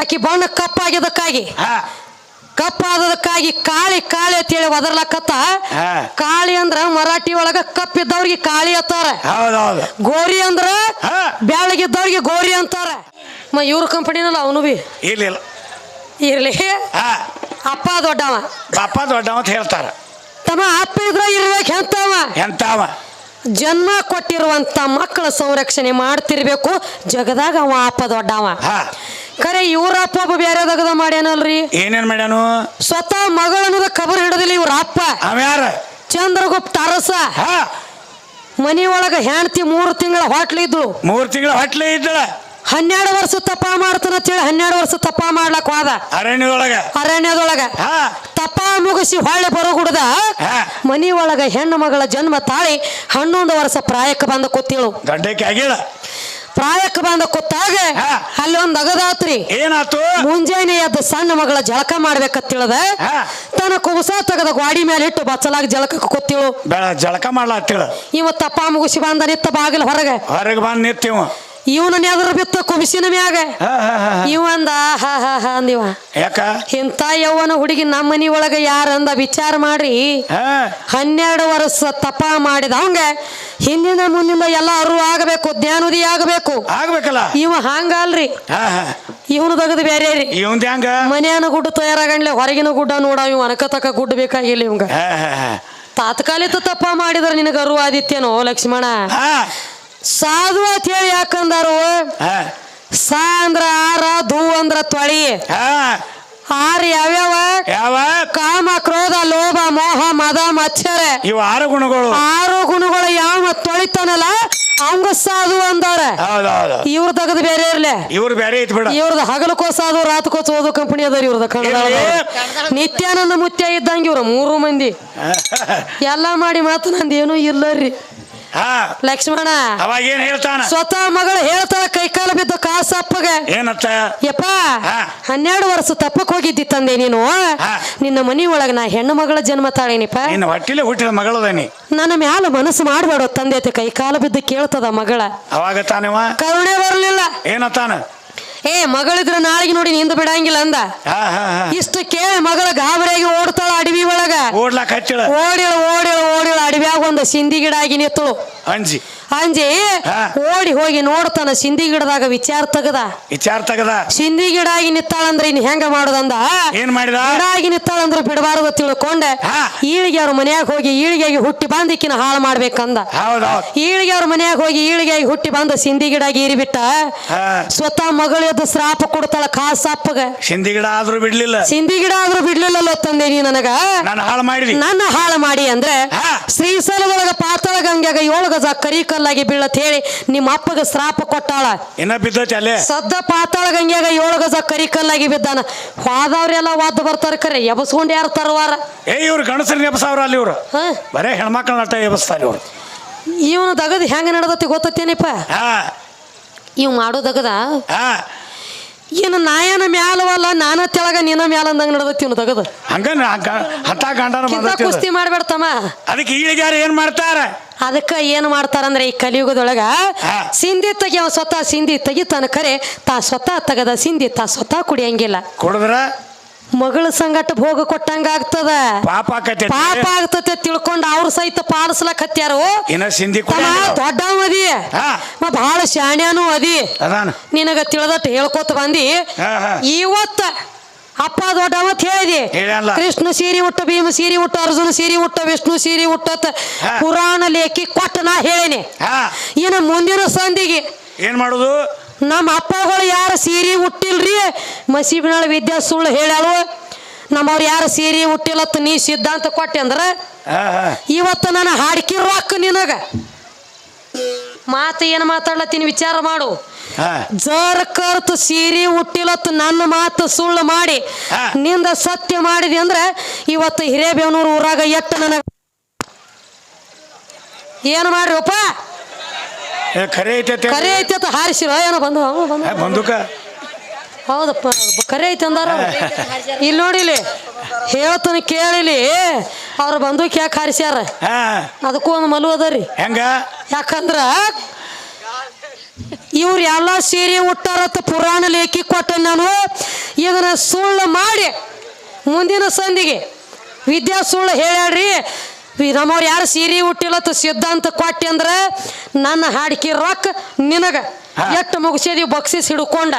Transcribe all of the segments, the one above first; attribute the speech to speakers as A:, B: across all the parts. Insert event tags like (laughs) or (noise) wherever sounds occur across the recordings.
A: ಆಕಿ ಬಣ್ಣ ಕಪ್ಪಾಗಿದ್ದಕ್ಕಾಗಿ. ಕಪ್ಪಾದದಕ್ಕಾಗಿ ಕಾಳಿ ಕಾಳಿ ಅಂತೇಳಿ ಒದರ್ಲಕತ್ತ.
B: ಹಾ.
A: ಕಾಳಿ ಅಂದ್ರ ಮರಾಠಿ ಒಳಗ ಕಪ್ಪಿದ್ದವ್ರಿಗೆ ಕಾಳಿ
B: ಅತ್ತಾರ
A: ಗೋರಿ ಅಂದ್ರ ಬ್ಯಾಳಗಿದ್ದವ್ರಿಗೆ ಗೋರಿ ಅಂತಾರ. ಮ ಇವ್ರ ಕಂಪನಿನಲ್ಲ ಅವನು ಬಿ.
B: ಇಲ್ಲ
A: ಇರ್ಲಿ.
B: ಹಾ.
A: ಅಪ್ಪ ದೊಡ್ಡವ.
B: ಅಪ್ಪ ದೊಡ್ಡವ ಅಂತ ಹೇಳ್ತಾರ.
A: ತಮ್ಮ ಅಪ್ಪ ಇದ್ರ ಇರ್ಬೇಕು ಎಂತವ?
B: ಎಂತವ?
A: ಜನ್ಮ ಕೊಟ್ಟಿರುವಂತ ಮಕ್ಕಳ ಸಂರಕ್ಷಣೆ ಮಾಡ್ತಿರ್ಬೇಕು. ಜಗದಾಗ ಅವ ಅಪ್ಪ ದೊಡ್ಡವ. ಖರೆ ಇವ್ರ ಅಪ್ಪ ಒಬ್ಬ ಬೇರೆ ದಗದ ಮಾಡ್ಯಾನಲ್ರಿ.
B: ಏನೇನ್ ಮಾಡ್ಯಾನು?
A: ಸ್ವತಃ ಮಗಳ ಕಬರ್ ಹಿಡದಿಲ್ಲ ಇವ್ರ ಅಪ್ಪ.
B: ಅವ್ಯಾರ
A: ಚಂದ್ರಗುಪ್ತ ಅರಸ.
B: ಹಾ.
A: ಮನಿ ಒಳಗ ಹೆಂಡತಿ ಮೂರು ತಿಂಗಳ ಹೊಟ್ಲಿದ್ದು
B: ಮೂರ್ ತಿಂಗಳ ಹೊಟ್ಲೆ ಇದ್ದಳ?
A: ಹನ್ನೆರಡು ವರ್ಷ ತಪ್ಪ ಮಾಡ್ತಾನ ತಿಳಿ ಹನ್ನೆರಡು ವರ್ಷ ತಪ್ಪ ಮಾಡ್ಲಕ್ ಹೋದ.
B: ಅರಣ್ಯದೊಳಗ?
A: ಅರಣ್ಯದೊಳಗ.
B: ಹಾ.
A: ತಪ್ಪ ಮುಗಿಸಿ ಹೊಳ್ಳೆ ಬರೋಗುಡ್ದ.
B: ಹಾ.
A: ಮನಿ ಒಳಗ ಹೆಣ್ಣು ಮಗಳ ಜನ್ಮ ತಾಳಿ ಹನ್ನೊಂದು ವರ್ಷ ಪ್ರಾಯಕ್ಕೆ ಬಂದ ಕೂತಿಳು.
B: ಗಡ್ಡಕ್ಕೆ ಆಗಿಲ್ಲ
A: ಪ್ರಾಯಕ್ಕೆ ಬಂದ ಕೂತಾಗ
B: ಅಲ್ಲೊಂದು
A: ಅಲ್ಲಿ ಒಂದ್ ಅಗದಾತ್ರಿ.
B: ಏನಾತು?
A: ಮುಂಜಾನೆ ಎದ್ದು ಸಣ್ಣ ಮಗಳ ಜಳಕ ಮಾಡ್ಬೇಕಂತ
B: ತಿಳದ.
A: ತನ್ನ ಕುಬಸ ತೆಗೆದ ಗಾಡಿ ಮೇಲೆ ಇಟ್ಟು ಬಚ್ಚಲಾಗಿ ಜಳಕಕ್ಕೆ
B: ಕೊತ್ತಿಳು ಜಳಕ ಮಾಡ್ಲಾತ್ತಿಳ
A: ಇವ ತಪ್ಪ ಮುಗಿಸಿ ಬಂದ ನಿತ್ತ ಬಾಗಿಲು ಹೊರಗೆ.
B: ಹೊರಗೆ ಬಂದ್ ನಿಂತೀವ
A: ಇವನ ನೆದ್ರ ಬಿತ್ತ ಕುಬಿಸಿನ ಮ್ಯಾಗ.
B: ಇವ ಅಂದ ಹಾ
A: ಇವಂದ ಹಾ ಹಾ ಹಾ ಅಂದಿವ.
B: ಯಾಕ?
A: ಇಂಥ ಯವ್ವನ ಹುಡುಗಿ ನಮ್ಮ ಮನಿ ಒಳಗ ಯಾರಂದ ವಿಚಾರ ಮಾಡ್ರಿ? ಹನ್ನೆರಡು ವರ್ಷ ತಪ ಮಾಡಿದ ಅವಂಗ. ಹಿಂದಿನ ಮುಂದಿನ ಎಲ್ಲ ಅರು ಆಗಬೇಕು ಜ್ಞಾನೋದಿ ಆಗಬೇಕು.
B: ಆಗ್ಬೇಕಲ್ಲ?
A: ಇವ ಹಂಗಲ್ರಿ. ಇವನು ತೆಗೆದು ಬೇರೆ ರೀ.
B: ಇವಂದ ಹೆಂಗ?
A: ಮನೆಯನ ಗುಡ್ಡ ತಯಾರಾಗಣ್ಲೆ ಹೊರಗಿನ ಗುಡ್ಡ ನೋಡ ಇವ್ ಅನಕ ತಕ ಗುಡ್ಡ ಬೇಕಾಗಿಲ್ಲ ಇವಂಗ. ತಾತ್ಕಾಲಿಕ ತಪ್ಪ ಮಾಡಿದ್ರ ನಿನಗ ಅರು ಆದಿತ್ಯನೋ ಲಕ್ಷ್ಮಣ ಸಾಧು ಅಂತ ಹೇಳಿ ಯಾಕಂದಾರು ಸಾ ಅಂದ್ರ ಆರ ಧೂ ಅಂದ್ರ ತೊಳಿ ಆರ್ ಯಾವ್ಯಾವ?
B: ಯಾವ?
A: ಕಾಮ ಕ್ರೋಧ ಲೋಭ ಮೋಹ ಮದ ಮಚ್ಚರ.
B: ಇವು ಆರು ಗುಣಗಳು.
A: ಆರು ಗುಣಗಳು ಯಾವ ತೊಳಿತಾನಲ್ಲ ಅವಂಗ ಸಾಧು
B: ಅಂದವ್ರ
A: ಇವ್ರ ತಗದ್ ಬೇರೆ ಇರ್ಲೆ.
B: ಇವ್ರ ಬೇರೆ ಐತಿ ಬಿಡ.
A: ಇವ್ರದ್ದು ಹಗಲಕೋ ಸಾಧು ರಾತ್ಕೋ ಸೋದು ಕಂಪನಿ ಅದಾರ ಇವ್ರದ ನಿತ್ಯಾನಂದ ಮುತ್ಯ ಇದ್ದಂಗ ಇವ್ರ ಮೂರು ಮಂದಿ. ಎಲ್ಲ ಮಾಡಿ ಮಾತು ನಂದೇನು ಇಲ್ಲರಿ.
B: ಹಾ.
A: ಲಕ್ಷ್ಮಣ
B: ಅವಾಗ ಏನ್ ಹೇಳ್ತಾನ?
A: ಸ್ವತಃ ಮಗಳು ಹೇಳ್ತಾಳ ಕೈಕಾಲ ಬಿದ್ದು ಕಾಸಪ್ಪಗ.
B: ಏನತ್ತ?
A: ಯಪ್ಪ. ಹನ್ನೆರಡು ವರ್ಷ ತಪ್ಪಕ್ ಹೋಗಿದ್ದಿ ತಂದೆ ನೀನು. ನಿನ್ನ ಮನಿ ಒಳಗ ನಾ ಹೆಣ್ಣು ಮಗಳ ಜನ್ಮ ತಾಳೇನಿಪ್ಪ.
B: ನಿನ್ನ ಹೊಟ್ಟಿಲೆ ಹುಟ್ಟಿದ ಮಗಳದನಿ
A: ನನ್ನ ಮ್ಯಾಲ ಮನಸ್ಸು ಮಾಡಬೇಡ ತಂದೆ ಕೈಕಾಲ ಕೈ ಕಾಲ ಬಿದ್ದು ಕೇಳ್ತದ ಮಗಳ.
B: ಅವಾಗ ತಾನೇವ?
A: ಕರುಣೆ ಬರಲಿಲ್ಲ.
B: ಏನತ್ತಾನ?
A: ಏ ಮಗಳಿದ್ರ ನಾಳಿಗೆ ನೋಡಿ ನಿಂದು ಬಿಡಂಗಿಲ್ಲ ಅಂದ. ಇಷ್ಟು ಕೇಳಿ ಮಗಳ ಗಾಬರಿಯಾಗಿ ಓಡ್ತಾಳ ಅಡವಿ ಒಳಗ.
B: ಓಡ್ಲಾಕ್ ಓಡಿ
A: ಓಡಿಳ ಓಡಿಳ ಓಡಿಳ ಅಡವ್ಯಾಗ ಒಂದು ಸಿಂಧಿ ಗಿಡ ಆಗಿ ನಿತ್ತಳು
B: ಅಂಜಿ.
A: ಅಂಜಿ ಓಡಿ ಹೋಗಿ ನೋಡ್ತಾನ ಸಿಂಧಿ ಗಿಡದಾಗ ವಿಚಾರ ತಗದ.
B: ವಿಚಾರ ತಗದ.
A: ಸಿಂಧಿ ಗಿಡ ಆಗಿ ನಿತ್ತಾಳಂದ್ರ ಇನ್ ಹೆಂಗ ಮಾಡುದಂದ?
B: ಏನ್ ಮಾಡಿದ?
A: ಗಿಡ ಆಗಿ ನಿತ್ತಾಳಂದ್ರ ಬಿಡಬಾರದ ತಿಳ್ಕೊಂಡೆ. ಈಳಿಗೆ ಅವ್ರ ಮನ್ಯಾಗ ಹೋಗಿ ಈಳಿಗೆಗೆ ಹುಟ್ಟಿ ಬಂದಿಕ್ಕಿನ ಹಾಳು ಮಾಡ್ಬೇಕಂದ. ಈಳಿಗೆ ಅವ್ರ ಮನ್ಯಾಗ ಹೋಗಿ ಈಳಿಗೆಗೆ ಹುಟ್ಟಿ ಬಂದ ಸಿಂಧಿ ಗಿಡ ಏರಿಬಿಟ್ಟ ಸ್ವತಃ ಮಗಳು ಎದ್ದು ಶ್ರಾಪ ಕೊಡ್ತಾಳ ಕಾಸಪ್ಪಗ
B: ಸಿಂಧಿ ಗಿಡ ಆದ್ರೂ ಬಿಡ್ಲಿಲ್ಲ.
A: ಸಿಂಧಿ ಗಿಡ ಆದ್ರೂ ಬಿಡ್ಲಿಲ್ಲ ತಂದೆ ನೀ ನನಗ?
B: ನಾನು ಹಾಳು ಮಾಡಿ
A: ನನ್ನ ಹಾಳು ಮಾಡಿ ಅಂದ್ರೆ
B: ಶ್ರೀಸಲದೊಳಗ
A: ಪಾತಳ ಪಾತಾಳ ಗಂಗ್ಯಾಗ ಏಳು ಗಜ ಕರಿ ಕಲ್ಲಾಗಿ ಬೀಳತ್ ಹೇಳಿ ನಿಮ್ಮ ಅಪ್ಪಗ ಶ್ರಾಪ ಕೊಟ್ಟಾಳ.
B: ಏನ ಬಿದ್ದೈತಿ ಅಲ್ಲೇ
A: ಸದ್ದ ಪಾತಾಳ ಗಂಗ್ಯಾಗ ಏಳು ಗಜ ಕರಿ ಕಲ್ಲಾಗಿ ಬಿದ್ದಾನ. ಹೋದವ್ರೆಲ್ಲ ವಾದ ಬರ್ತಾರ ಕರೆ ಎಬಸ್ಕೊಂಡು ಯಾರು ತರವಾರ?
B: ಏ ಇವ್ರು ಗಣಸರಿ ಎಬ್ಸಾವ್ರ ಅಲ್ಲಿ ಇವ್ರು?
A: ಹ?
B: ಬರೇ ಹೆಣ್ಮಕ್ಳ ನಟ ಎಬ್ಸ್ತಾರೆ ಇವ್ರು.
A: ಇವನು ದಗದ್ ಹೆಂಗ ನಡ್ದತಿ ಗೊತ್ತೇನಿಪ್ಪ
B: ಹಾ.
A: ಇವ್ ಮಾಡೋ ದಗದ?
B: ಹಾ.
A: ಏನು ನಾಯನ ಮ್ಯಾಲವಲ್ಲ ನಾನ ತೆಳಗ ನಿನ್ನ ಮ್ಯಾಲ ಅಂದಂಗ ನಡ್ದತಿ ತಗದು
B: ಹಂಗ ಹತ್ತ ಗಂಡನ
A: ಕಿಂತ
B: ಬಂದೈತಿ ಇದು.
A: ಕುಸ್ತಿ ಮಾಡ್ಬೇಡ್ತಮ್ಮ
B: ಅದಕ್ಕೆ ಈಳಿಗ್ಯಾರ ಏನ್ ಮಾಡ್ತಾರ
A: ಅದಕ್ಕ ಏನ್ ಮಾಡ್ತಾರಂದ್ರೆ ಈ ಕಲಿಯುಗದೊಳಗ. ಸಿಂಧಿ ತೆಗಿಯವ ಸ್ವತಃ ಸಿಂಧಿ ತೆಗಿತಾನ ಕರೆ ತಾ ಸ್ವತಃ ತೆಗದ ಸಿಂಧಿ ತಾ ಸ್ವತಃ ಕುಡಿಯಂಗಿಲ್ಲ
B: ಕುಡಿದ್ರ
A: ಮಗಳ ಸಂಗಟ ಭೋಗ ಕೊಟ್ಟಂಗ ಆಗ್ತದ.
B: ಪಾಪ ಆಕತಿ
A: ಪಾಪ ಆಗ್ತತೆ ತಿಳ್ಕೊಂಡು ಅವ್ರ ಸಹಿತ ಪಾಲಿಸ್ಲಕ್ ಹತ್ಯಾರು.
B: ಇನ್ನ ಸಿಂಧಿ.
A: ದೊಡ್ಡವ ಅದಿ. ಮ ಬಹಳ ಶಾಣ್ಯಾನು ಅದಿ.
B: ಅದಾನ.
A: ನಿನಗ ತಿಳಿದಟ್ಟು ಹೇಳ್ಕೊತ ಬಂದಿ. ಇವತ್ತ ಅಪ್ಪ ದೊಡ್ಡವ ಅಂತ ಹೇಳಿದಿ. ಕೃಷ್ಣ ಸೀರೆ ಉಟ್ಟ ಭೀಮ ಸೀರೆ ಉಟ್ಟ ಅರ್ಜುನ ಸೀರೆ ಉಟ್ಟ ವಿಷ್ಣು ಸೀರೆ ಉಟ್ಟತ್. ಪುರಾಣ ಲೇಖಿ ಕೊಟ್ಟ ನಾ ಹೇಳಿನಿ. ಇನ್ನು ಮುಂದಿನ ಸಂಧಿಗೆ
B: ಏನ್ ಮಾಡುದು?
A: ನಮ್ಮ ಅಪ್ಪಗಳು ಯಾರ ಸೀರೆ ಮಸೀಬಿನಾಳ ವಿದ್ಯಾ ಸುಳ್ಳು ಹೇಳ್ಯಾಳು. ನಮ್ಮವ್ರು ಯಾರು ಸೀರೆ ಹುಟ್ಟಿಲತ್ತು ನೀ ಸಿದ್ಧಾಂತ ಕೊಟ್ಟೆ ಅಂದ್ರ ಇವತ್ತು ನಾನು ಹಾಡ್ಕಿ ರೊಕ್ಕ ನಿನಗ. ಮಾತು ಏನು ಮಾತಾಡ್ಲತ್ತೀನಿ ವಿಚಾರ ಮಾಡು. ಜರ್ ಕರ್ತು ಸೀರೆ ಹುಟ್ಟಿಲತ್ ನನ್ನ ಮಾತು ಸುಳ್ಳು ಮಾಡಿ ನಿಂದ ಸತ್ಯ ಮಾಡಿದೆ ಅಂದ್ರೆ ಇವತ್ತು ಹಿರೇಬೇವನೂರು ಊರಾಗ ಎಟ್ಟು ನನಗ ಏನು ಮಾಡ್ರಿಪ್ಪ
B: ಅಪ್ಪ? ಖರೆ ಐತೆ
A: ಕರೆ ಐತೆ ಹಾರಿಸಿರೋ ಏನೋ ಬಂದು ಬಂದು.
B: ಬಂದೂಕ.
A: ಹೌದಪ್ಪ ಕರೆ ಐತೆ ಅಂದಾರ ಇಲ್ಲಿ ನೋಡಿಲಿ ಹೇಳ್ತಾನ ಕೇಳಿಲಿ ಅವ್ರ ಬಂದೂಕ್ ಯಾಕೆ ಹಾರಿಸ್ಯಾರ? ಅದಕ್ಕೂ ಒಂದು ಮಲು ಅದರಿ
B: ಹೆಂಗ?
A: ಯಾಕಂದ್ರ ಇವ್ರು ಎಲ್ಲ ಸೀರೆ ಹುಟ್ಟಾರತ್ತ ಪುರಾಣ ಲೇಖಿ ಕೊಟ್ಟೆ ನಾನು. ಇದನ್ನ ಸುಳ್ಳು ಮಾಡಿ ಮುಂದಿನ ಸಂಧಿಗೆ ವಿದ್ಯಾ ಸುಳ್ಳು ಹೇಳ್ಯಾಡ್ರಿ ನಮ್ಮವ್ರು ಯಾರು ಸೀರೆ ಹುಟ್ಟಿಲ್ಲತ್ತ ಸಿದ್ಧಾಂತ ಕೊಟ್ಟಿ ಅಂದ್ರೆ ನನ್ನ ಹಾಡಿಕೆ ರೊಕ್ಕ ನಿನಗ. ಎಟ್ಟು ಮುಗಿಸಿದೀವಿ ಬಕ್ಸಿಸ್ ಹಿಡ್ಕೊಂಡ.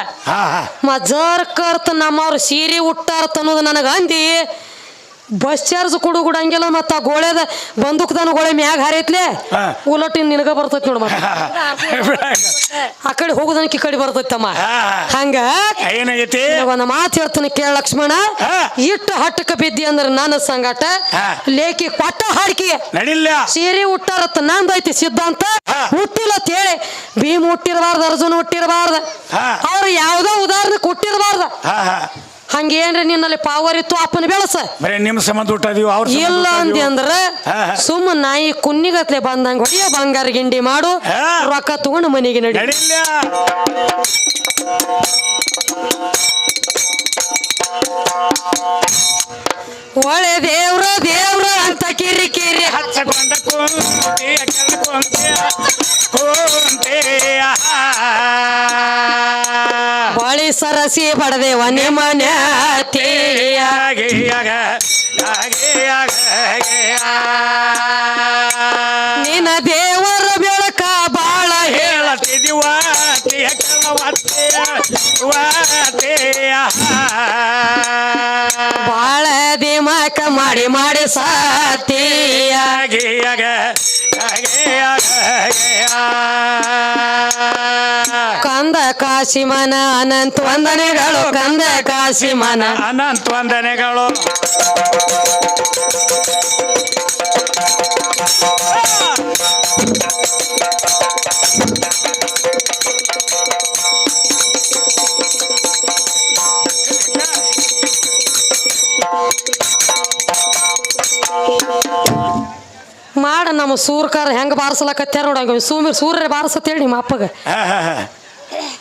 A: ಮಜರ್ ಕರ್ತ ನಮ್ಮವ್ರು ಸೀರೆ ಉಟ್ಟಾರತ್ತ ಅನ್ನೋದು ನನಗೆ ಅಂದಿ. ಬಸ್ ಚಾರ್ಜ್ ಕೊಡು ಕೊಡಂಗಿಲ್ಲ ಮತ್ತ ಗೋಳೆದ ಬಂದೂಕ್ದನ ಗೋಳೆ ಮ್ಯಾಗ ಹಾರೈತ್ಲೆ. ಉಲಟಿನ ನಿನಗ ಬರ್ತೈತಿ ನೋಡ ಮತ್ತೆ. (laughs) ಆ ಕಡೆ ಹೋಗುದನಕ್ಕೆ ಈ ಕಡೆ ಬರ್ತೈತಮ್ಮ. ಹಂಗ
B: ಏನಾಗೈತಿ?
A: ಒಂದು ಮಾತು ಹೇಳ್ತಾನೆ ಕೇಳ ಲಕ್ಷ್ಮಣ. ಇಟ್ಟು ಹಟ್ಟಕ್ಕೆ ಬಿದ್ದಿ ಅಂದ್ರೆ ನನ್ನ ಸಂಗಾಟ.
B: ಲೇಕಿ
A: ಲೇಖಿ ಕೊಟ್ಟ ಹಾಡ್ಕಿಗೆ
B: ನಡಿಲ್ಲ.
A: ಸೀರೆ ಹುಟ್ಟಾರತ್ತ ನಂದೈತಿ ಸಿದ್ಧಾಂತ. ಹುಟ್ಟಿಲ್ಲ ಹೇಳಿ ಭೀಮ್ ಹುಟ್ಟಿರಬಾರ್ದು ಅರ್ಜುನ್ ಹುಟ್ಟಿರಬಾರ್ದು. ಅವ್ರು ಯಾವ್ದೋ ಉದಾಹರಣೆ ಕೊಟ್ಟಿರಬಾರ್ದು. ಹಂಗೇನ್ರಿ ನಿನ್ನಲ್ಲಿ ಪಾವರ್ ಇತ್ತು ಅಪ್ಪನ ಬೆಳಸ
B: ಬರೀ ನಿಮ್ಮ ಸಂಬಂಧ ಊಟದೀವಿ ಅವ್ರ
A: ಇಲ್ಲ ಅಂದಿ. ಅಂದ್ರ. ಸುಮ್ಮ ನಾಯಿ ಕುನ್ನಿಗತ್ಲೆ ಬಂದಂಗ ಹೊಡಿಯ ಬಂಗಾರ ಗಿಂಡಿ ಮಾಡು. ರೊಕ್ಕ ತಗೊಂಡು ಮನೆಗೆ ನಡಿ ಒಳ್ಳೆ ದೇವ್ರ ದೇವ್ರ ಅಂತ ಕಿರಿ ಕಿರಿ
B: ಹಚ್ಚಕೊಂಡ
A: ಸರಸಿ ನಿಮ್ಮ
B: ಮನೆ
A: ನಿನ್ನ ದೇವರ ಬೆಳಕ ಬಾಳ ಹೇಳ
B: ಹೇಳತಿದಿ ವಾತಿಯ ಕೆಳವತ್ತೆಯ. ವಾತೆಯ
A: ಬಾಳ ದಿಮಾಕ ಮಾಡಿ ಮಾಡಿ ಸಾತೀಯ ಕಾಶಿಮನ ಅನಂತ ವಂದನೆಗಳು ಕಂದ ಕಾಶಿಮನ.
B: ಅನಂತ ವಂದನೆಗಳು.
A: ಮಾಡ ನಮ್ಮ ಸೂರ್ಕಾರ ಹೆಂಗ ಬಾರಿಸ್ಲಕತ್ಯಾರ ನೋಡಂಗ ಸೂಮಿ ಸೂರ್ಯ ಬಾರಿಸತ್ತೇಳಿ ನಿಮ್ಮ ಅಪ್ಪಗ.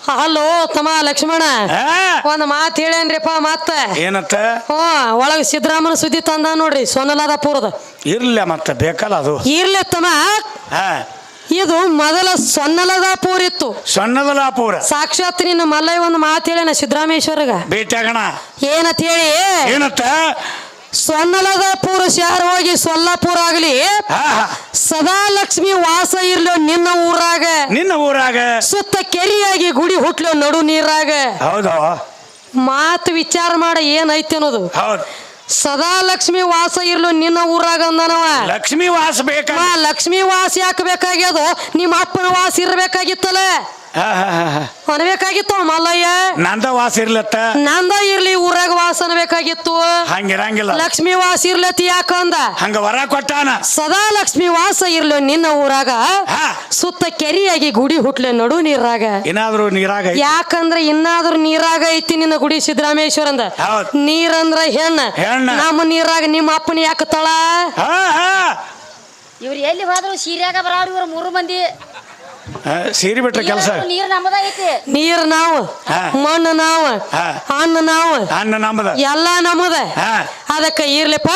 A: ಹಲೋ ತಮ್ಮ ಲಕ್ಷ್ಮಣ? ಒಂದ್ ಮಾತು ಹೇಳೇನ್ರಿಪ್ಪ ಮತ್ತ?
B: ಏನತ್ತ?
A: ಹ್ಞೂ ಒಳಗ ಸಿದ್ದರಾಮನ ಸುದ್ದಿ ತಂದ ನೋಡ್ರಿ ಸೊನ್ನಲಾದಪುರದ
B: ಇರ್ಲಿಲ್ಲ ಮತ್ತ ಬೇಕಲ್ಲ ಅದು.
A: ಇರ್ಲಿ ತಮ್ಮ.
B: ಹಾ
A: ಇದು ಮೊದಲ ಸೊನ್ನಲದಾಪುರ ಇತ್ತು.
B: ಸಣ್ಣದಲಾಪುರ
A: ಸಾಕ್ಷಾತ್ ನಿನ್ನ ಮಲ್ಲಯ್ಯ ಒಂದು ಮಾತು ಹೇಳೇನ ಸಿದ್ದರಾಮೇಶ್ವರಗ?
B: ಭೇಟಿಯಾಗಣ
A: ಏನಂತ ಹೇಳಿ?
B: ಏನತ್ತ
A: ಸೊನ್ನಲದಾಪುರ ಶಹರ್ ಹೋಗಿ ಸೊಲ್ಲಾಪುರ ಆಗಲಿ. ಸದಾ ಲಕ್ಷ್ಮಿ ವಾಸ ಇರ್ಲೋ ನಿನ್ನ ಊರಾಗ.
B: ನಿನ್ನ ಊರಾಗ.
A: ಸುತ್ತ ಕೆರಿಯಾಗಿ ಗುಡಿ ಹುಟ್ಲೋ ನಡು ನೀರಾಗ.
B: ಹೌದು.
A: ಮಾತು ವಿಚಾರ ಮಾಡ ಏನೈತಿ ಅನ್ನೋದು.
B: ಹೌದು.
A: ಸದಾ ಲಕ್ಷ್ಮಿ ವಾಸ ಇರ್ಲು ನಿನ್ನ ಊರಾಗ ಅಂದನವ.
B: ಲಕ್ಷ್ಮಿ ವಾಸ ಬೇಕ
A: ಲಕ್ಷ್ಮಿ ವಾಸ ಯಾಕೆ ಬೇಕಾಗ್ಯದ? ನಿಮ್ಮ ಅಪ್ಪನ ವಾಸ ಇರ್ಬೇಕಾಗಿತ್ತಲ್ಲ. ಅನ್ಬೇಕಾಗಿತ್ತು ಮಲ್ಲಯ್ಯ
B: ನಂದ ವಾಸ ಇರ್ಲತ್ತ?
A: ನಂದ ಇರ್ಲಿ ಊರಾಗ ವಾಸ ಅನ್ಬೇಕಾಗಿತ್ತು.
B: ಹಂಗಿರಂಗಿಲ್ಲ
A: ಲಕ್ಷ್ಮಿ ವಾಸ ಇರ್ಲತ್ತಿ ಯಾಕಂದ?
B: ಹಂಗ ವರ ಕೊಟ್ಟಾನ.
A: ಸದಾ ಲಕ್ಷ್ಮಿ ವಾಸ ಇರ್ಲಿ ನಿನ್ನ ಊರಾಗ. ಸುತ್ತ ಕೆರಿಯಾಗಿ ಗುಡಿ ಹುಟ್ಲೆ ನಡು ನೀರಾಗ.
B: ಏನಾದ್ರು ನೀರಾಗ
A: ಯಾಕಂದ್ರೆ ಇನ್ನಾದ್ರೂ ನೀರಾಗ ಐತಿ ನಿನ್ನ ಗುಡಿ ಸಿದ್ದರಾಮೇಶ್ವರ ಅಂದ
B: ಹೌದ್.
A: ನೀರಂದ್ರ ಹೆಣ್ಣ.
B: ಹೆಣ್ಣ.
A: ನಮ್ಮ ನೀರಾಗ ನಿಮ್ಮ ಅಪ್ಪನ ಯಾಕ ತಳ?
B: ಹಾ ಹಾ.
C: ಇವ್ರು ಎಲ್ಲಿ ಹೋದ್ರು? ಸೀರ್ಯಾಗ ಬರಾವ್ರಿ ಇವ್ರ ಮೂರು ಮಂದಿ.
B: ಸೀರೆ ಬಿಟ್ರೆ ಕೆಲಸ?
C: ನೀರು ನಮ್ಮದ ಐತಿ.
A: ನೀರ್ ನಾವು ಮಣ್ಣು ನಾವು ಅನ್ನ ನಾವು
B: ಅನ್ನ ನಮ್ಮದ?
A: ಎಲ್ಲ ನಮ್ಮದ.
B: ಅದಕ್ಕೆ
A: ಅದಕ್ಕ ಇರ್ಲಿಪ್ಪ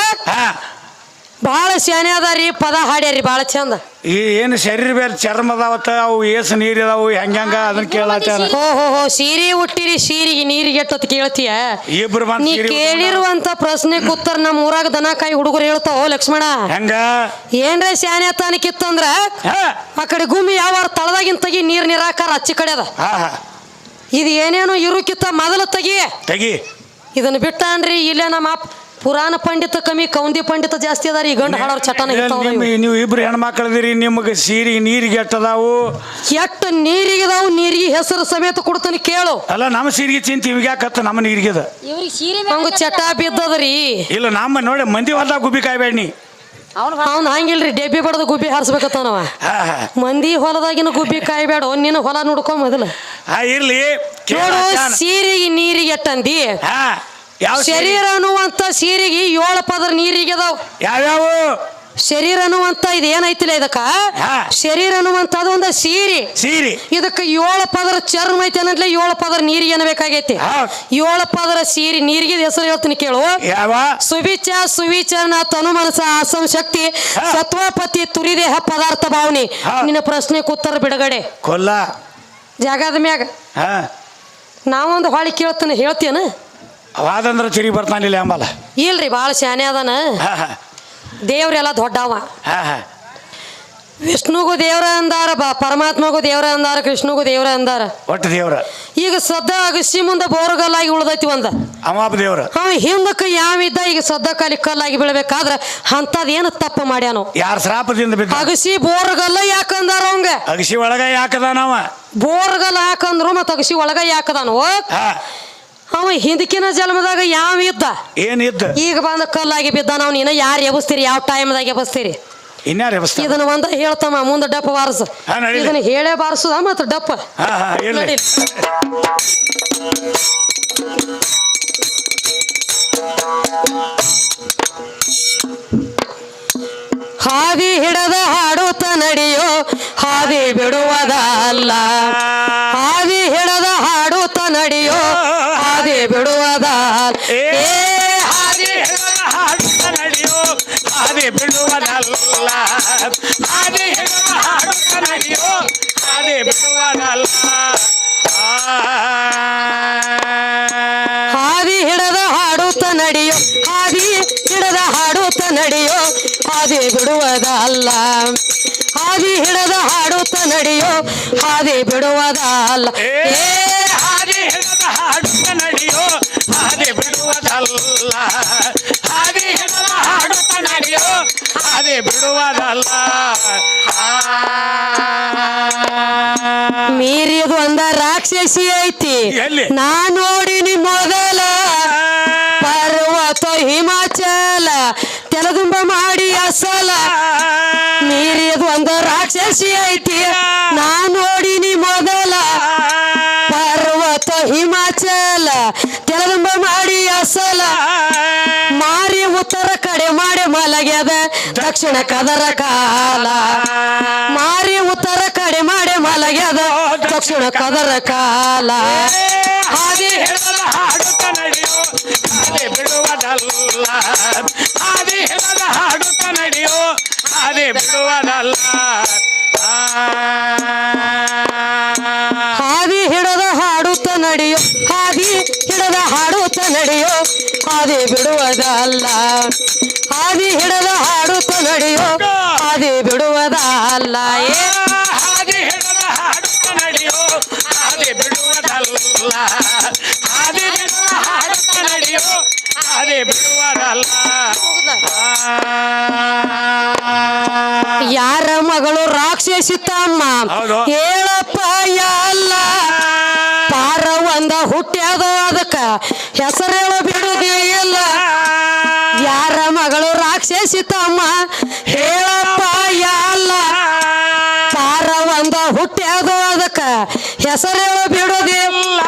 A: ಬಹಳ ಶಾನೆ ರೀ ಪದ ಹಾಡ್ಯಾರಿ ಭಾಳ ಚಂದ.
B: ಈ ಏನು ಶರೀರ ಬೇರೆ ಚರ್ಮ ಅದಾವತ್ತ ಅವು ಏಸು ನೀರ್ ಇದಾವು ಹೆಂಗ ಹೆಂಗ ಅದನ್ನ ಕೇಳತ್ತ
A: ಹೋ ಹೋ ಹೋ ಸೀರೆ ಹುಟ್ಟಿರಿ ಸೀರಿಗೆ ನೀರಿಗೆ ಎಟ್ಟತ್ ಕೇಳ್ತೀಯ?
B: ಇಬ್ರು
A: ನೀ ಕೇಳಿರುವಂತ ಪ್ರಶ್ನೆ ಉತ್ತರ ನಮ್ಮ ಊರಾಗ ದನ ಕಾಯಿ ಹುಡುಗರು ಹೇಳ್ತಾವ ಲಕ್ಷ್ಮಣ.
B: ಹೆಂಗ?
A: ಏನ್ರ ಶಾನೆ ತಾನಿಕಿತ್ತಂದ್ರ
B: ಹಾ.
A: ಆ ಕಡೆ ಗುಮ್ಮಿ ಯಾವ ತಳದಾಗಿನ ತಗಿ ನೀರ್ ನಿರಾಕಾರ ಅಚ್ಚಿ ಕಡೆ ಅದ
B: ಹಾ ಹಾ.
A: ಇದು ಏನೇನು ಇರುಕಿತ್ತ ಮೊದಲ ತಗಿ.
B: ತಗಿ.
A: ಇದನ್ನ ಬಿಟ್ಟಾನ್ರಿ ಇಲ್ಲೇ ನಮ್ಮ ಅಪ್ಪ ಪುರಾಣ ಪಂಡಿತ ಕಮ್ಮಿ ಕೌಂದಿ ಪಂಡಿತ ಜಾಸ್ತಿ ಅದಾರ. ಈ ಗಂಡು ಹಾಳೋರ್ ಚಟನ
B: ನಿಮ್- ನೀವು ಇಬ್ರು ಹೆಣ್ಮಕ್ಳದಿರಿ ನಿಮ್ಗೆ ಸೀರಿ ನೀರಿಗೆ ಎಟ್ಟದಾವು.
A: ಎಟ್ಟ ನೀರಿಗಿದಾವು ನೀರಿಗೆ ಹೆಸರು ಸಮೇತ ಕೊಡ್ತಾನೆ ಕೇಳು.
B: ಅಲ್ಲ ನಮ್ಮ ಸೀರಿಗೆ ಚಿಂತೆ ಇವಾಗ ಯಾಕತ್ತ ನಮ್ಮ ನೀರಿಗೆದ?
C: ಇವ್ರಿಗೆ ಸೀರೆ
A: ಹಂಗ ಚಟ ಬಿದ್ದದ್ರಿ.
B: ಇಲ್ಲ ನಮ್ಮ ನೋಡಿ ಮಂದಿ ಹೊಲ್ದಾಗ ಗುಬ್ಬಿ ಕಾಯ್ಬೇಡ ನೀ
C: ಅವ್ನು
A: ಅವ್ನ್ ಹಂಗಿಲ್ರಿ ಡೆಬ್ಬಿ ಬಡದು ಗುಬ್ಬಿ ಹಾರಿಸ್ಬೇಕತ್ತವ
B: ಹಾ ಹಾ.
A: ಮಂದಿ ಹೊಲದಾಗಿನ ಗುಬ್ಬಿ ಕಾಯ್ಬೇಡ ನಿನ್ನ ಹೊಲ ನೋಡ್ಕೊ ಮೊದಲು.
B: ಹಾ ಇರ್ಲಿ.
A: ನೋಡು
B: ಕೇಳತ್ತಾನ.
A: ಸೀರೆಗೆ ನೀರಿಗೆ ಎಟ್ಟಂದಿ.
B: ಹಾ. ಯಾವ?
A: ಶರೀರ ಅನ್ನುವಂತ ಸೀರೆಗೆ ಏಳು ಪದರ ನೀರಿಗೆ ಅದಾವ.
B: ಯಾವ್ಯಾವ?
A: ಶರೀರ ಅನ್ನುವಂತ ಇದು ಏನೈತಿಲ್ಲ ಇದಕ್ಕ. ಶರೀರ ಅನ್ನುವಂತ ಒಂದು ಸೀರೆ.
B: ಸೀರೆ.
A: ಇದಕ್ಕ ಏಳು ಪದರ ಚರ್ಮ ಐತಿ ಅನ್ನತ್ಲೆ ಏಳು ಪದರ ನೀರಿಗೆ
B: ಏನಬೇಕಾಗೈತಿ.
A: ಏಳು ಪದರ ಸೀರೆ ನೀರಿಗೆ ಹೆಸರು ಹೇಳ್ತೀನಿ ಕೇಳು.
B: ಯಾವ?
A: ಸುವಿಚ ಸುವಿಚರಣ ತನು ಮನಸ ಆಸಂ ಶಕ್ತಿ. ಸತ್ವಪತಿ ತುರಿದೇಹ ಪದಾರ್ಥ ಭಾವನೆ. ನಿನ್ನ ಪ್ರಶ್ನೆಗೆ ಉತ್ತರ ಬಿಡುಗಡೆ.
B: ಕೊಲ್ಲ.
A: ಜಾಗದ ಮ್ಯಾಗ.
B: ಹಾ.
A: ನಾವೊಂದು ಹೊಳಿ ಕೇಳ್ತಾನೆ ಹೇಳ್ತೇನ.
B: ವಾದಂದ್ರ ಚಿರಿ ಬರ್ತಾನಿಲ್ಲ ಅಂಬಲ್ಲ
A: ಇಲ್ರಿ ಭಾಳ ಶಾನೆ ಅದಾನ. ದೇವ್ರೆಲ್ಲ ದೊಡ್ಡವ. ವಿಷ್ಣುಗೂ ದೇವ್ರ ಅಂದಾರ ಬ ಪರಮಾತ್ಮಗೂ ದೇವ್ರ ಅಂದಾರ ಕೃಷ್ಣಗೂ ದೇವ್ರ ಅಂದಾರ.
B: ಒಟ್ಟು ದೇವ್ರ.
A: ಈಗ ಸದ್ದ ಅಗಸಿ ಮುಂದೆ ಬೋರ್ಗಲ್ಲಾಗಿ ಉಳ್ದೈತಿ ಒಂದ.
B: ಅಮಾಪ ದೇವ್ರ.
A: ಅವ ಹಿಂದಕ್ಕೆ ಯಾವಿದ್ದ ಈಗ ಸದ್ದ ಕಾಲಿ ಕಲ್ಲಾಗಿ ಬೀಳ್ಬೇಕಾದ್ರ ಅಂತದ್ ಏನು ತಪ್ಪು ಮಾಡ್ಯಾನು.
B: ಯಾರ ಶ್ರಾಪದಿಂದ ಬಿದ್ದ?
A: ಅಗಸಿ ಬೋರ್ಗಲ್ಲ ಯಾಕಂದಾರ ಅವಂಗ?
B: ಅಗಸಿ ಒಳಗ ಯಾಕದ ನಾವ
A: ಬೋರ್ಗಲ್ಲ ಹಾಕಂದ್ರು ಮತ್ತು ಅಗಸಿ ಒಳಗ ಯಾಕದಾನು?
B: ಹಾ.
A: ಅವ ಹಿಂದಕಿನ ಜನ್ಮದಾಗ ಯಾವ ಇದ್ದ
B: ಏನ್ ಇದ್ದ
A: ಈಗ ಬಂದ ಕಲ್ಲಾಗಿ ಬಿದ್ದಾನ ಅವ್ನ ಇನ್ನ ಯಾರು ಎಬಸ್ತೀರಿ? ಯಾವ ಟೈಮ್ದಾಗ ಎಬಸ್ತೀರಿ?
B: ಇನ್ಯಾರ ವ್ಯವಸ್ಥೆ
A: ಇದನ್ನ ಒಂದ ಹೇಳ್ತಮ್ಮ ಮುಂದೆ ಡಪ್ಪ ಬಾರಸ.
B: ಹಾ, ನಡೀಲಿ.
A: ಇದನ್ನ ಹೇಳೇ ಬಾರಿಸುದ ಮತ್ತು ಡಪ್ಪ.
B: ಹಾ ಹಾ ಇರ್ಲಿ.
A: ನಡೀಲಿ. ಹಾದಿ ಹಿಡದ ಹಾಡುತ್ತ ನಡೆಯೋ ಹಾದಿ ಬಿಡುವುದಲ್ಲ. ಹಾದಿ ಬಿಡುವುದಲ್ಲ
B: ಏ ಹಾದಿ ಹಿಡದ ಹಾಡುತ್ತ ನಡೆಯೋ ಹಾದಿ ಬಿಡುವದಲ್ಲ. ಹಾದಿ ಹಿಡಿದ ಹಾಡುತ್ತ ನಡೆಯೋ ಹಾದಿ ಬಿಡುವದಲ್ಲ. ಆ.
A: ಹಾದಿ ಹಿಡದ ಹಾಡುತ್ತ ನಡೆಯೋ ಹಾದಿ ಹಿಡದ ಅಲ್ಲ ನಡೆಯೋ ಹಾದಿ ಬಿಡುವುದಲ್ಲ. ಹಾದಿ ಹಿಡದ ಹಾಡುತ್ತ ನಡೆಯೋ ಹಾದಿ ಬಿಡುವದಲ್ಲ.
B: ಏ
A: ಏ
B: ಹಾದಿ ಹಿಡಿದ ಹಾಡುತ್ತ
A: ಮೀರಿದು ಒಂದ ರಾಕ್ಷಸಿ ಐತಿ? ನಾ ನೋಡಿನಿ ಮೊದಲ. ಪರ್ವತ ಹಿಮಾಚಲ ತೆಲದುಂಬ ಮಾಡಿ ಅಸಲ. ಮೀರಿದು ಒಂದ ರಾಕ್ಷಸಿ ಐತಿ. ನಾ ನೋಡಿನಿ ಮೊದಲ. ಪರ್ವತ ಹಿಮಾಚಲ ತೆಲದುಂಬ ಮಾಡಿ ಅಸಲ. ಮಲಗ್ಯದ. ದಕ್ಷಿಣ ಕದರ ಕಾಲ. ಮಾರಿ ಉತ್ತರ ಕಡೆ ಮಾಡಿ ಮಲಗ್ಯದ. ದಕ್ಷಿಣ ಕದರ ಕಾಲ.
B: ಹಾದಿ ಹಾಡುತ್ತ ನಡೆಯೋ ಹಾದಿ ಬಿಡುವುದಲ್ಲ ಹಾದಿ ಹಾಡುತ್ತ ನಡೆಯೋ ಹಾದಿ ಬಿಡುವುದಲ್ಲ
A: ಹಾದಿ ಹಾದಿ ಬಿಡುವುದಲ್ಲ. ಹಾದಿ ಹಿಡದ ಹಾಡುತ್ತ ನಡೆಯೋ ಹಾದಿ ಬಿಡುವುದಲ್ಲ. ಏ
B: ಹಾದಿ ಹಿಡಿದ ಹಾಡುತ್ತ ನಡೆಯೋ ಹಾದಿ ಬಿಡುವುದಲ್ಲ. ಹಾದಿ ಹಿಡಿದ ಹಾಡುತ್ತ ನಡೆಯೋ ಹಾದಿ ಬಿಡುವುದಲ್ಲ.
A: ಯಾರ ಮಗಳು ರಾಕ್ಷಸಿ ತಮ್ಮ?
B: ಹೌದು.
A: ಹೇಳಪ್ಪ ಎಲ್ಲ. ಪಾರ ಒಂದ ಹುಟ್ಟ್ಯಾದ ಅದಕ್ಕ. ಹೆಸರೇಳು ರಾಕ್ಷಸಿ ತಮ್ಮ ಹೇಳಪ್ಪ ಎಲ್ಲ ಪಾರ ಒಂದ ಹುಟ್ಟ್ಯಾದ ಅದಕ್ಕ. ಹೆಸರೇಳ ಬಿಡೋದಿಲ್ಲ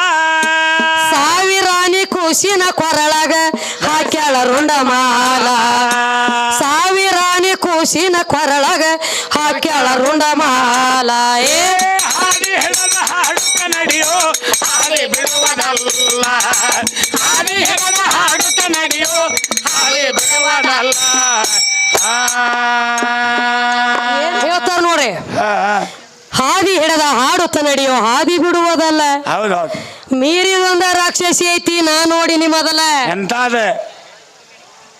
A: ಸಾವಿರಾನಿ ಕೂಸಿನ ಕೊರಳಗ ಹಾಕ್ಯಾಳ ರುಂಡ ಮಾಲ ಸಾವಿರಾನಿ ಕೂಸಿನ ಕೊರಳಾಗ ಹಾಕ್ಯಾಳ ರುಂಡ ಮಾಲ ಏ
B: ನಡೆಯೋ ಬಿಡುವುದಲ್ಲ.
A: ಹೇಳ್ತಾರ ನೋಡ್ರಿ. ಹಾದಿ ಹಿಡದ ಹಾಡುತ್ತ ನಡೆಯೋ ಹಾದಿ ಬಿಡುವುದಲ್ಲ. ಮೀರಿದೊಂದ ರಾಕ್ಷಸಿ ಐತಿ ನಾ ನೋಡಿ ನಿಮ್ಮದಲ್ಲ.
B: ಎಂತಾದ.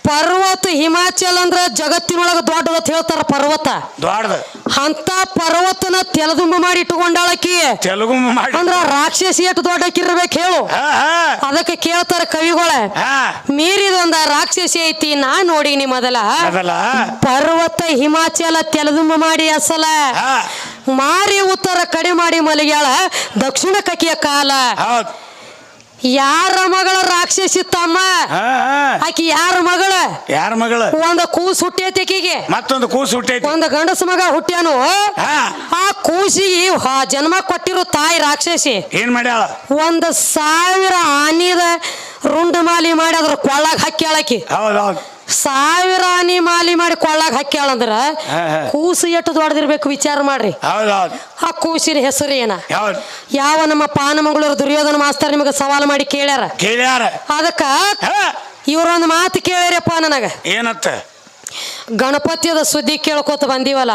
A: ಪರ್ವತ ಹಿಮಾಚಲ್ ಅಂದ್ರ ಜಗತ್ತಿನೊಳಗ ದೊಡ್ಡದತ್ ಹೇಳ್ತಾರ ಪರ್ವತ.
B: ದೊಡ್ಡದ.
A: ಅಂತ ಪರ್ವತನ ತೆಲದುಂಬ ಮಾಡಿ ಇಟ್ಟುಕೊಂಡಾಳಕಿ
B: ತೆಲುಗು ಮಾಡಿ.
A: ಅಂದ್ರ ರಾಕ್ಷಸಿ ಎಷ್ಟು ದೊಡ್ಡಕ್ಕಿರ್ಬೇಕು ಹೇಳು. ಅದಕ್ಕೆ ಕೇಳ್ತಾರ ಕವಿಗಳ. ಮೀರಿದೊಂದ ರಾಕ್ಷಸಿ ಐತಿ ನಾ ನೋಡಿ ನೋಡಿನಿ ಮೊದಲ. ಪರ್ವತ ಹಿಮಾಚಲ ತೆಲದುಂಬ ಮಾಡಿ ಅಸಲ. ಮಾರಿ ಉತ್ತರ ಕಡೆ ಮಾಡಿ ಮಲಗ್ಯಾಳ ದಕ್ಷಿಣ ಕಕಿಯ ಕಾಲ. ಯಾರ ಮಗಳ ರಾಕ್ಷಸಿ ತಮ್ಮ? ಆಕಿ ಯಾರ ಮಗಳ?
B: ಯಾರ ಮಗಳು?
A: ಒಂದ ಕೂಸು ಹುಟ್ಟೈತಿ ಆಕಿಗೆ.
B: ಮತ್ತೊಂದು ಕೂಸು ಹುಟ್ಟೈತಿ.
A: ಒಂದ ಗಂಡಸ ಮಗ ಹುಟ್ಟ್ಯಾನು. ಆ ಕೂಸಿಗೆ ಜನ್ಮ ಕೊಟ್ಟಿರೋ ತಾಯಿ ರಾಕ್ಷಸಿ.
B: ಏನ್ ಮಾಡ್ಯಾಳ?
A: ಒಂದ್ ಸಾವಿರ ಆನಿದ ರುಂಡ ಮಾಲಿ ಮಾಡಿ ಅದ್ರ ಕೊಳ್ಳಾಗ ಹಾಕ್ಯಾಳಕಿ
B: ಹೌದೌದು ಹೌದು.
A: ಸಾವಿರ ಆನಿ ಮಾಲಿ ಮಾಡಿ ಕೊಳ್ಳಾಗ ಹಾಕ್ಯಾಳಂದ್ರ. ಕೂಸು ಎಷ್ಟು ದೊಡ್ಡದಿರ್ಬೇಕು ವಿಚಾರ ಮಾಡ್ರಿ. ಆ ಕೂಸಿನ ಹೆಸರು ಏನ? ಯಾವ ನಮ್ಮ ಪಾನಮಂಗಳೂರು ದುರ್ಯೋಧನ ಮಾಸ್ತರ್ ನಿಮಗೆ ಸವಾಲು ಮಾಡಿ ಕೇಳ್ಯಾರ?
B: ಕೇಳ್ಯಾರ.
A: ಅದಕ್ಕ ಇವರೊಂದು ಮಾತು ಕೇಳ್ಯಾರಪ್ಪ ನನಗ.
B: ಏನತ್ತ?
A: ಗಣಪತಿಯದ ಸುದ್ದಿ ಕೇಳ್ಕೊತ ಬಂದೀವಲ್ಲ?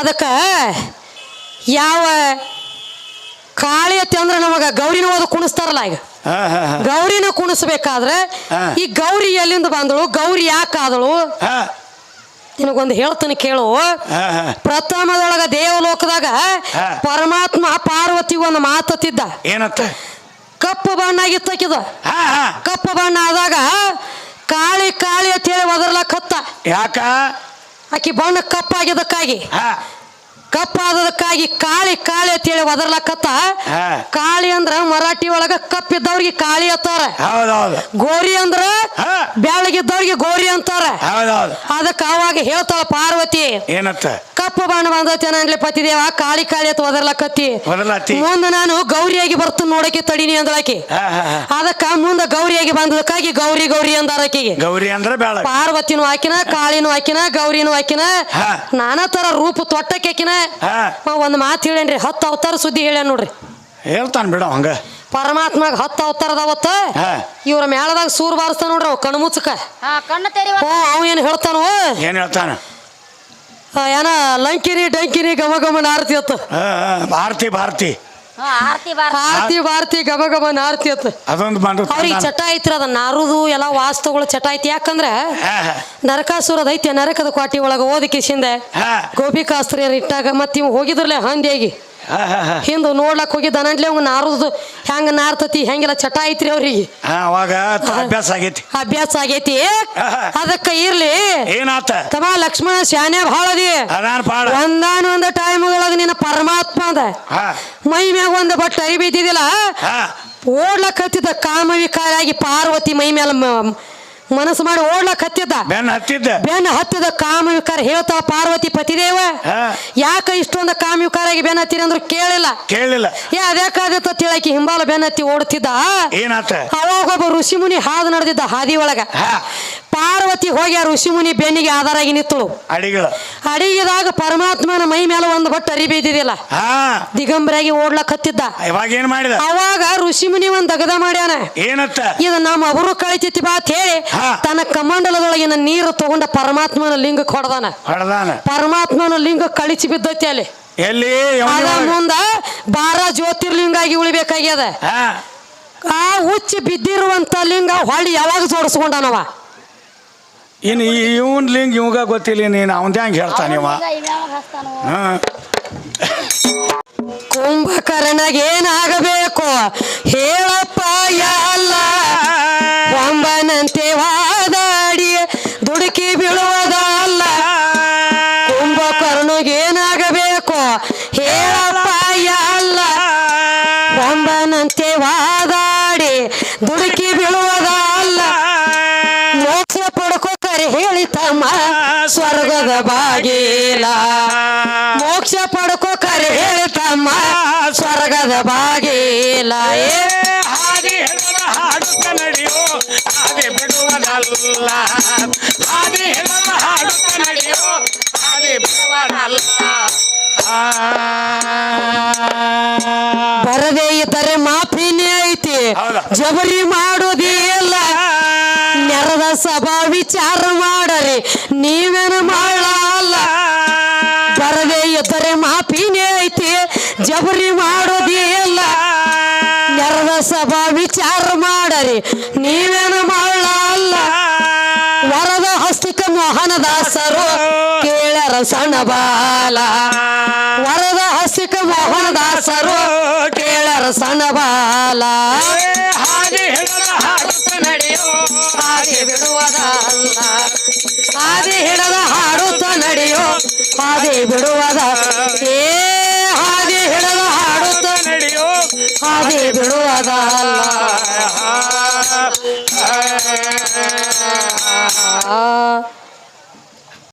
A: ಅದಕ್ಕ ಯಾವ ಕಾಳಿ ಅತ್ತಿ ಅಂದ್ರೆ ನಮಗ ಗೌರಿನ ಓದು ಕುಣಿಸ್ತಾರಲ್ಲ ಈಗ. ಗೌರಿನ ಕುಣಿಸ್ಬೇಕಾದ್ರೆ ಈ ಗೌರಿ ಎಲ್ಲಿಂದ ಬಂದಳು? ಗೌರಿ ಯಾಕಾದಳು?
B: ಹಾ.
A: ನಿನಗೊಂದು ಹೇಳ್ತೀನಿ ಕೇಳು. ಪ್ರಥಮದೊಳಗ ದೇವಲೋಕದಾಗ ಪರಮಾತ್ಮ ಪಾರ್ವತಿ ಒಂದು ಮಾತತ್ತಿದ್ದ
B: ಏನತ್ತ?
A: ಕಪ್ಪು ಬಣ್ಣ ಆಗಿತ್ತಕ್ಕಿದ ಕಪ್ಪು ಬಣ್ಣ ಆದಾಗ ಕಾಳಿ ಕಾಳಿ ಅಂತ ಹೇಳಿ ಒದರ್ಲಕ್ಕತ್ತ.
B: ಯಾಕ?
A: ಆಕಿ ಬಣ್ಣ ಕಪ್ಪಾಗಿದ್ದಕ್ಕಾಗಿ. ಕಪ್ಪಾದದಕ್ಕಾಗಿ ಕಾಳಿ ಕಾಳಿ ಅಂತ ಹೇಳಿ ಒದರ್ಲಕ್ಕತ್ತ
B: ಹಾ.
A: ಕಾಳಿ ಅಂದ್ರ ಮರಾಠಿ ಒಳಗ ಕಪ್ಪಿದ್ದವ್ರಿಗೆ ಕಾಳಿ ಅತ್ತಾರ
B: ಹೌದೌದು.
A: ಗೋರಿ ಅಂದ್ರ
B: ಹಾ.
A: ಬೆಳಗಿದ್ದವ್ರಿಗೆ ಗೋರಿ ಅಂತಾರ.
B: ಹೌದೌದು.
A: ಅದಕ್ಕ ಅವಾಗ ಹೇಳ್ತಾಳ ಪಾರ್ವತಿ
B: ಏನತ್ತ?
A: ಕಪ್ಪು ಬಣ್ಣ ಬಂದೈತೆ ಅನ್ಲಿ ಪತಿದೇವ ಕಾಳಿ ಕಾಳಿ ಅಂತ ಒದರ್ಲಕತ್ತಿ.
B: ಮುಂದ
A: ಮುಂದೆ ನಾನು ಗೌರಿಯಾಗಿ ಬರ್ತೀನಿ ನೋಡಕ್ಕೆ ತಡಿನಿ ಅಂದಳಾಕಿ.
B: ಹಾ ಹಾ ಹಾ.
A: ಅದಕ್ಕ ಮುಂದೆ ಗೌರಿಯಾಗಿ ಬಂದದಕ್ಕಾಗಿ ಗೌರಿ ಗೌರಿ ಅಂದಾರಕಿಗೆ
B: ಗೌರಿ ಅಂದ್ರೆ ಬೇಡ
A: ಪಾರ್ವತಿನೂ ಹಾಕಿನ ಕಾಳಿನೂ ಹಾಕಿನ ಗೌರಿನೂ ಹಾಕಿನ
B: ಹಾ.
A: ನಾನಾ ತರ ರೂಪ ತೊಟ್ಟಕ್ಕೆ ಹಾಕಿನ ಒಂದ್ ಮಾತು ಹೇಳೇನ್ರಿ ಹತ್ತು ಅವತಾರ ಸುದ್ದಿ ಹೇಳ್ಯಾನ ನೋಡ್ರಿ.
B: ಹೇಳ್ತಾನ ಬಿಡ ಹಂಗ
A: ಪರಮಾತ್ಮಗ ಹತ್ತು ಅವತಾರದ ಅವತ್ತ
B: ಹಾ.
A: ಇವ್ರ ಮೇಳದಾಗ ಸೂರ್ ಬಾರಿಸ್ತಾನ ನೋಡ್ರಿ ಅವ್ ಕಣ್ಮುಚ್ಚಕ
C: ಹಾ ಕಣ್ಣು ತೆರಿ
A: ಓ ಅವ ಏನ್ ಹೇಳ್ತಾನೋ?
B: ಏನ್ ಹೇಳ್ತಾನ?
A: ಆ, ಏನ ಲಂಕಿನಿ ಡಂಕಿನಿ ಗಮ ಗಮನ ಆರತಿ ಅತ್ತ.
B: ಭಾರತಿ ಭಾರತಿ.
C: ಆರ್ತಿ ಬಾರ
A: ಆರ್ತಿ ಭಾರತಿ ಗಮ ಗಮ ನಾರ್ತಿ ಅತ್ತ
B: ಅದೊಂದು ಬಂದು
A: ಅವ್ರಿಗೆ ಚಟ ಐತ್ರ ಅದ ನಾರುದು ಎಲ್ಲ ವಾಸ್ತುಗಳು ಚಟ ಐತಿ. ಯಾಕಂದ್ರ ನರಕಾಸುರದ ಐತಿ ನರಕದ ಕ್ವಾಟಿ ಒಳಗ ಓದಿಕಿಸಿಂದ
B: ಹಾ.
A: ಗೋಪಿಕಾಸ್ತ್ರೀಯರು ಇಟ್ಟಾಗ ಮತ್ತೆ ಇವ್ ಹೋಗಿದ್ರಲ್ಲ ಹಂದಿಯಾಗಿ. ಹಿಂದೆ ನೋಡ್ಲಕ್ ಹೋಗಿದ್ದ ಅನಂಟ್ಲೆ ಅವ್ ನಾರದು ಹೆಂಗ ನಾರ್ತತಿ ಹೆಂಗೆಲ್ಲ ಚಟ ಐತ್ರಿ ಅವ್ರಿಗೆ.
B: ಅವಾಗ ಅಭ್ಯಾಸ ಆಗೈತಿ.
A: ಅಭ್ಯಾಸ ಆಗೈತಿ. ಅದಕ್ಕ ಇರ್ಲಿ.
B: ಏನಾತ?
A: ತಮ್ಮ ಲಕ್ಷ್ಮಣ ಶಾನೆ
B: ಪಾಡ.
A: ಒಂದಾನ ಒಂದ ಒಳಗ ನಿನ್ನ ಪರಮಾತ್ಮ ಅದ. ಮೈ ಮ್ಯಾಗ ಒಂದು ಬಟ್ ಅರಿ ಬಿದ್ದಿದಿಲ್ಲ
B: ಹಾ.
A: ಓಡ್ಲಕ್ ಹತ್ತಿದ ಕಾಮ ವಿಕಾರಾಗಿ ಪಾರ್ವತಿ ಮೈ ಮೇಲೆ ಮನಸ್ಸು ಮಾಡಿ ಓಡ್ಲಕ್ ಹತ್ತಿದ್ದ.
B: ಬೆನ್ ಹತ್ತಿದ್ದ.
A: ಬೆನ್ನ ಹತ್ತಿದ ಕಾಮ ವಿಕಾರ ಹೇಳ್ತಾವ ಪಾರ್ವತಿ ಪತಿದೇವ ಯಾಕ ಇಷ್ಟೊಂದು ಕಾಮ ವಿಕಾರಾಗಿ ಬೆನ್ ಹತ್ತಿರ ಅಂದ್ರು ಕೇಳಿಲ್ಲ.
B: ಕೇಳಿಲ್ಲ.
A: ಏ ಅದ್ಯಾಕಾದತ್ತ ತಿಳಕಿ ಹಿಂಬಾಲ ಬೆನ್ ಹತ್ತಿ ಓಡ್ತಿದ್ದ
B: ಏನಾತ?
A: ಅವಾಗ ಒಬ್ಬ ಋಷಿ ಮುನಿ ಹಾದು ನಡೆದಿದ್ದ ಹಾದಿ ಒಳಗ ಪಾರ್ವತಿ ಹೋಗಿ ಆ ಋಷಿ ಮುನಿ ಬೆನ್ನಿಗೆ ಆಧಾರಾಗಿ ನಿತ್ತಳು
B: ಅಡಿಗಳ.
A: ಅಡಿಗಿದಾಗ ಪರಮಾತ್ಮನ ಮೈ ಮೇಲೆ ಒಂದು ಬಟ್ ಅರಿ ಬೀದಿದಿಲ್ಲ.
B: ಹಾ.
A: ದಿಗಂಬರಾಗಿ ಓಡ್ಲಕ್ ಹತ್ತಿದ್ದ.
B: ಇವಾಗ ಏನ್ ಮಾಡಿದ?
A: ಅವಾಗ ಋಷಿಮುನಿ ಒಂದ್ ದಗದ ಮಾಡ್ಯಾನ.
B: ಏನತ್ತ?
A: ಇದು ನಮ್ಮ ಅವರು ಕಳಿತೈತಿ ಬಾ ಅಂತ ಹೇಳಿ
B: ಹಾ.
A: ತನ್ನ ಕಮಂಡಲದೊಳಗಿನ ನೀರು ತಗೊಂಡ ಪರಮಾತ್ಮನ ಲಿಂಗ ಹೊಡೆದಾನ.
B: ಹೊಡೆದಾನ.
A: ಪರಮಾತ್ಮನ ಲಿಂಗ ಕಳಿಸಿ ಬಿದ್ದೈತಿ ಅಲ್ಲಿ.
B: ಎಲ್ಲಿ?
A: ಅದ
B: ಒಳಗ?
A: ಮುಂದ ಬಾರ ಜ್ಯೋತಿರ್ಲಿಂಗ ಆಗಿ ಉಳಿಬೇಕಾಗ್ಯದ.
B: ಹಾ.
A: ಆ ಹುಚ್ಚಿ ಬಿದ್ದಿರುವಂತ ಲಿಂಗ ಹೊಳ್ಳಿ ಯಾವಾಗ ಜೋಡಿಸ್ಕೊಂಡನವ?
B: ಇನ್ ಇವನ್ ಲಿಂಗ್ ಇವಾಗ ಗೊತ್ತಿಲ್ಲ ನೀನು ಅವನದೇ ಹಂಗೆ ಹೇಳ್ತಾನೆ ಇವ.
C: ಹಾಂ
B: ಹಾ.
A: ಕುಂಭಕರ್ಣಗೆ ಏನಾಗಬೇಕು? ಹೇಳಪ್ಪ ಎಲ್ಲ. ಒಂಬನಂತೆ ವಾದಾಡಿ ದುಡುಕಿ ಬೀಳುವುದಲ್ಲ ತಮ್ಮ ಸ್ವರ್ಗದ ಬಾಗಿಲ ಮೋಕ್ಷ ಪಡ್ಕೋ ಕರೆ ತಮ್ಮ ಸ್ವರ್ಗದ ಬಾಗಿಲ ಏ
B: ಹಾಡುತ್ತ ನಡೆಯೋ ಬಿಡುವುದಲ್ಲ ಹಾಡುತ್ತ ನಡೆಯೋ ಬಿಡುವುದಲ್ಲ.
A: ಬರದೇ ಇದ್ದರೆ ಮಾಫಿನೇ ಐತಿ? ಜಬರಿ ನೆರದ ಸಭಾ ವಿಚಾರ ಮಾಡರಿ ನೀವೇನು ಮಾಡಲ್ಲ ಬರದೇ ಇದ್ದರೆ ಮಾಪಿನೇ ಐತಿ ಜಬರಿ ಮಾಡೋದಿಲ್ಲ. ನೆರದ ಸಭಾ ವಿಚಾರ ಮಾಡರಿ ನೀವೇನು ಮಾಡಲ್ಲ ವರದ ಹಸ್ತಿಕ ಮೋಹನದಾಸರು ಕೇಳರ ಸಣ್ಣ ಬಾಲ ವರದ ಹಸ್ತಿಕ ಮೋಹನದಾಸರು ಕೇಳರ ಸಣ್ಣ ಬಾಲ
B: ನಡೆಯೋ
A: ಹಾಗೆ ಬಿಡುವುದಲ್ಲ ಹಾದಿ ಹಿಡದ ಹಾಡುತ್ತ ನಡೆಯೋ ಹಾದಿ ಬಿಡುವದ ಏ ಹಾದಿ ಹಿಡದ ಹಾಡುತ್ತ
B: ನಡೆಯೋ
A: ಹಾದಿ ಬಿಡುವುದಲ್ಲ
B: ಆ